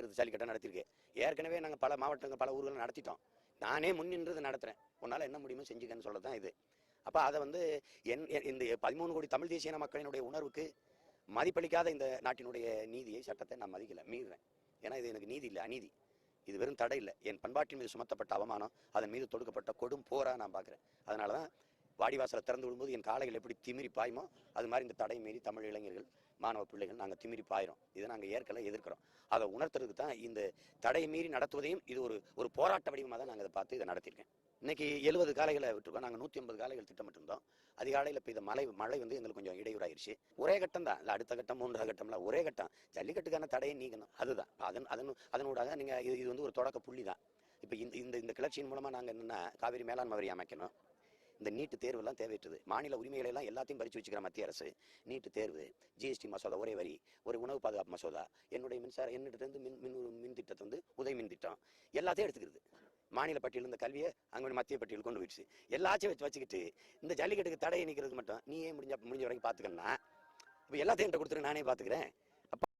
தேர்தல் ஜல்லிக்கட்டை நடத்திருக்கு ஏற்கனவே நாங்கள் பல மாவட்டங்கள் பல ஊர்கள் நடத்திட்டோம். நானே முன்னின்றது நடத்துகிறேன் உன்னால் என்ன முடியுமோ செஞ்சுக்கன்னு சொல்கிறது தான் இது. அப்போ அதை வந்து என் இந்த பதிமூணு கோடி தமிழ் தேசிய மக்களினுடைய உணர்வுக்கு மதிப்பளிக்காத இந்த நாட்டினுடைய நீதியை சட்டத்தை நான் மதிக்கல மீறுறேன். ஏன்னா இது எனக்கு நீதி இல்லை அநீதி. இது வெறும் தடை இல்லை. என் பண்பாட்டின் மீது சுமத்தப்பட்ட அவமானம் அதன் மீது தொடுக்கப்பட்ட கொடும் போரா நான் பார்க்குறேன். அதனால தான் வாடிவாசலை திறந்து விடும்போது என் காலைகள் எப்படி திமிரி பாயுமோ அது மாதிரி இந்த தடை மீறி தமிழ் இளைஞர்கள் மாணவ பிள்ளைகள் நாங்கள் திமிரி பாயிரும் இதை நாங்கள் ஏற்கனவே எதிர்க்கிறோம். அதை உணர்த்துறதுக்கு தான் இந்த தடை மீறி நடத்துவதையும் இது ஒரு ஒரு போராட்ட வடிவமாக தான் நாங்கள் இதை பார்த்து இதை நடத்தியிருக்கேன். இன்னைக்கு எழுபது காலைகளை விட்டுருக்கோம். நாங்கள் நூற்றி ஐம்பது காலைகள் திட்டமிட்டிருந்தோம். அதிகாலையில் இப்போ இந்த மழை மழை வந்து எங்களுக்கு கொஞ்சம் இடையூறாயிருச்சு. ஒரே கட்டம் தான். இல்லை அடுத்த கட்டம் மூன்றாவது கட்டம்லாம் ஒரே கட்டம். ஜல்லிக்கட்டுக்கான தடையை நீக்கணும் அதுதான். அதன் அதன் அதனூடாக நீங்கள் இது இது வந்து ஒரு தொடக்க புள்ளி தான். இப்போ இந்த இந்த இந்த கிளர்ச்சியின் மூலமாக நாங்கள் என்னென்னா காவிரி மேலாண்மை வரி அமைக்கணும். இந்த நீட்டு தேர்வுலாம் தேவையற்றது. மாநில உரிமைகளை எல்லாம் எல்லாத்தையும் பறிச்சு வச்சுக்கிற மத்திய அரசு நீட்டு தேர்வு ஜிஎஸ்டி மசோதா ஒரே வரி ஒரு உணவு பாதுகாப்பு மசோதா என்னுடைய மின்சார என்னிடத்திலிருந்து மின் மின் மின் திட்டத்தை வந்து உதவி மின் திட்டம் எல்லாத்தையும் எடுத்துக்கிறது. மாநில பட்டியல் இந்த கல்வியை அங்கே மத்திய பட்டியல் கொண்டு போயிடுச்சு. எல்லாத்தையும் வச்சு வச்சுக்கிட்டு இந்த ஜல்லிக்கட்டுக்கு தடையை நிற்கிறதுக்கு மட்டும் நீ ஏன் முடிஞ்ச முடிஞ்ச வரைக்கும் பார்த்துக்கன்னா இப்போ எல்லாத்தையும் என்கிட்ட கொடுத்துரு நானே பார்த்துக்கிறேன்.